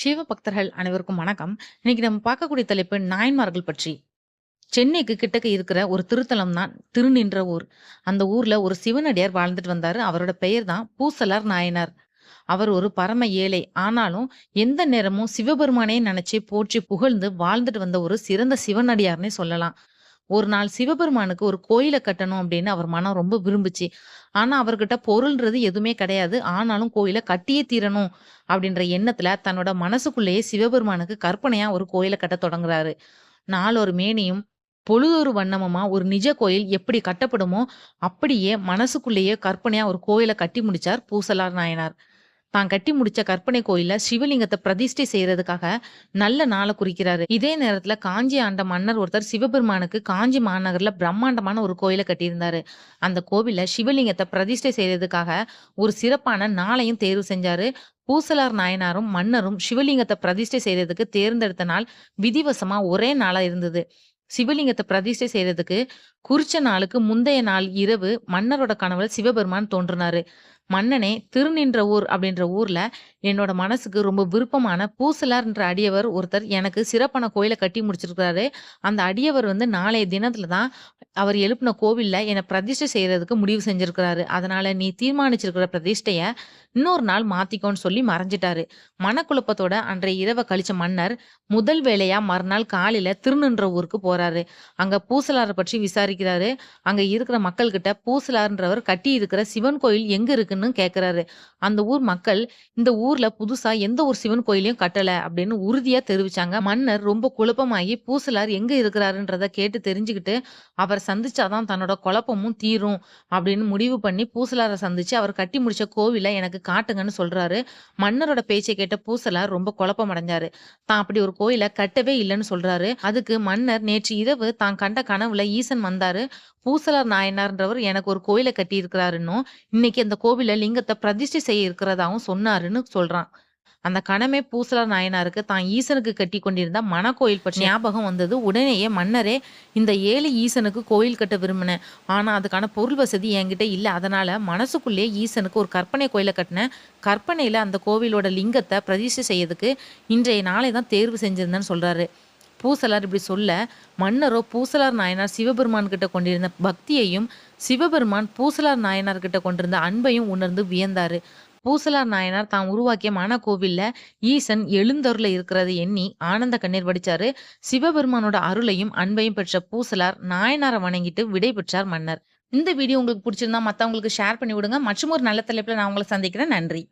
சிவ பக்தர்கள் அனைவருக்கும் வணக்கம். இன்னைக்கு நம்ம பார்க்கக்கூடிய தலைப்பு நாயன்மார்கள் பற்றி. சென்னைக்கு கிட்டக்க இருக்கிற ஒரு திருத்தலம் தான் திருநின்ற ஊர். அந்த ஊர்ல ஒரு சிவனடியார் வாழ்ந்துட்டு வந்தாரு. அவரோட பெயர் தான் பூசலார் நாயனார். அவர் ஒரு பரம ஏழை. ஆனாலும் எந்த நேரமும் சிவபெருமானே நினைச்சு போற்றி புகழ்ந்து வாழ்ந்துட்டு வந்த ஒரு சிறந்த சிவனடியார்னே சொல்லலாம். ஒரு நாள் சிவபெருமானுக்கு ஒரு கோயிலை கட்டணும் அப்படின்னு அவர் மனம் ரொம்ப விரும்புச்சு. ஆனா அவர்கிட்ட பொருள்ன்றது எதுவுமே கிடையாது. ஆனாலும் கோயிலை கட்டியே தீரணும் அப்படின்ற எண்ணத்துல தன்னோட மனசுக்குள்ளேயே சிவபெருமானுக்கு கற்பனையா ஒரு கோயிலை கட்ட தொடங்குறாரு. நாளொரு மேனியும் பொழுதொரு வண்ணமுமா ஒரு நிஜ கோயில் எப்படி கட்டப்படுமோ அப்படியே மனசுக்குள்ளேயே கற்பனையா ஒரு கோயிலை கட்டி முடிச்சார் பூசலார் நாயனார். தான் கட்டி முடிச்ச கற்பனை கோயில சிவலிங்கத்தை பிரதிஷ்டை செய்யறதுக்காக நல்ல நாளை குறிக்கிறாரு. இதே நேரத்துல காஞ்சி ஆண்ட மன்னர் ஒருத்தர் சிவபெருமானுக்கு காஞ்சி மாநகர்ல பிரம்மாண்டமான ஒரு கோயிலை கட்டியிருந்தாரு. அந்த கோவில்ல சிவலிங்கத்தை பிரதிஷ்டை செய்யறதுக்காக ஒரு சிறப்பான நாளையும் தேர்வு செஞ்சாரு. பூசலார் நாயனாரும் மன்னரும் சிவலிங்கத்தை பிரதிஷ்டை செய்யறதுக்கு தேர்ந்தெடுத்த நாள் விதிவசமா ஒரே நாளா இருந்தது. சிவலிங்கத்தை பிரதிஷ்டை செய்யறதுக்கு குறிச்ச நாளுக்கு முந்தைய நாள் இரவு மன்னரோட கனவுல சிவபெருமான் தோன்றினாரு. மன்னனே திருநின்ற ஊர் அப்படின்ற ஊர்ல என்னோட மனசுக்கு ரொம்ப விருப்பமான பூசலார்ன்ற அடியவர் ஒருத்தர் எனக்கு சிறப்பான கோயிலை கட்டி முடிச்சிருக்கிறாரு. அந்த அடியவர் வந்து நாளைய தினத்துல தான் அவர் எழுப்பின கோவில்ல என்னை பிரதிஷ்டை செய்யறதுக்கு முடிவு செஞ்சிருக்கிறாரு. அதனால நீ தீர்மானிச்சிருக்கிற பிரதிஷ்டைய இன்னொரு நாள் மாத்திக்கோன்னு சொல்லி மறைஞ்சிட்டாரு. மனக்குழப்பத்தோட அன்றைய இரவை கழிச்ச மன்னர் முதல் வேலையா மறுநாள் காலையில திருநின்ற ஊருக்கு போறாரு. அங்க பூசலாரை பற்றி விசாரிக்கிறாரு. அங்க இருக்கிற மக்கள்கிட்ட பூசலார்ன்றவர் கட்டி இருக்கிற சிவன் கோயில் எங்க இருக்குன்னு கேக்குறாரு. அந்த ஊர் மக்கள் இந்த ஊர்ல புதுசா எந்த ஒரு சிவன் கோயிலையும் கட்டல அப்படின்னு உறுதியா தெரிவிச்சாங்க. மன்னர் ரொம்ப குழப்பமாகி பூசலார் எங்க இருக்கிறாருன்றத கேட்டு தெரிஞ்சுக்கிட்டு அவர் சந்திச்சாதான் தன்னோட குழப்பமும் தீரும் அப்படின்னு முடிவு பண்ணி பூசலாரை சந்திச்சு அவர் கட்டி முடிச்ச கோவிலை எனக்கு காட்டுங்கன்னு சொல்றாரு. மன்னரோட பேச்சை கேட்ட பூசலார் ரொம்ப குழப்பம் அடைஞ்சாரு தான் அப்படி ஒரு கோயிலை கட்டவே இல்லைன்னு சொல்றாரு. அதுக்கு மன்னர் நேற்று இரவு தான் கண்ட கனவுல ஈசன் வந்தாரு. பூசலார் நாயனார்ன்றவர் எனக்கு ஒரு கோயிலை கட்டி இருக்கிறாருன்னும் இன்னைக்கு அந்த கோவில் லிங்கத்தை பிரதிஷ்டை செய்ய இருக்கிறதாவும் சொன்னாருன்னு சொல்றான். அந்த கணமே பூசலார் நாயனாருக்கு தான் ஈசனுக்கு கட்டி கொண்டிருந்த மணக்கோயில் பற்றி ஞாபகம் வந்தது. உடனேயே மன்னரே இந்த ஏழை ஈசனுக்கு கோயில் கட்ட விரும்பினேன் ஆனா அதுக்கான பொருள் வசதி என்கிட்ட இல்லை. அதனால மனசுக்குள்ளேயே ஈசனுக்கு ஒரு கற்பனை கோயிலை கட்டினேன் கற்பனையில அந்த கோவிலோட லிங்கத்தை பிரதிஷ்டை செய்யறதுக்கு இன்றைய நாளை தான் தேர்வு செஞ்சிருந்தேன்னு சொல்றாரு. பூசலார் இப்படி சொல்ல மன்னரோ பூசலார் நாயனார் சிவபெருமான் கிட்ட கொண்டிருந்த பக்தியையும் சிவபெருமான் பூசலார் நாயனார் கிட்ட கொண்டிருந்த அன்பையும் உணர்ந்து வியந்தாரு. பூசலார் நாயனார் தான் உருவாக்கிய மனக்கோவில்ல ஈசன் எழுந்தருள இருக்கிறது எண்ணி ஆனந்த கண்ணீர் வடிச்சாரு. சிவபெருமானோட அருளையும் அன்பையும் பெற்ற பூசலார் நாயனாரை வணங்கிட்டு விடை பெற்றார் மன்னர். இந்த வீடியோ உங்களுக்கு பிடிச்சிருந்தா மற்றவங்களுக்கு ஷேர் பண்ணி விடுங்க. மற்றும் ஒரு நல்ல தலைப்பில் நான் உங்களை சந்திக்கிறேன். நன்றி.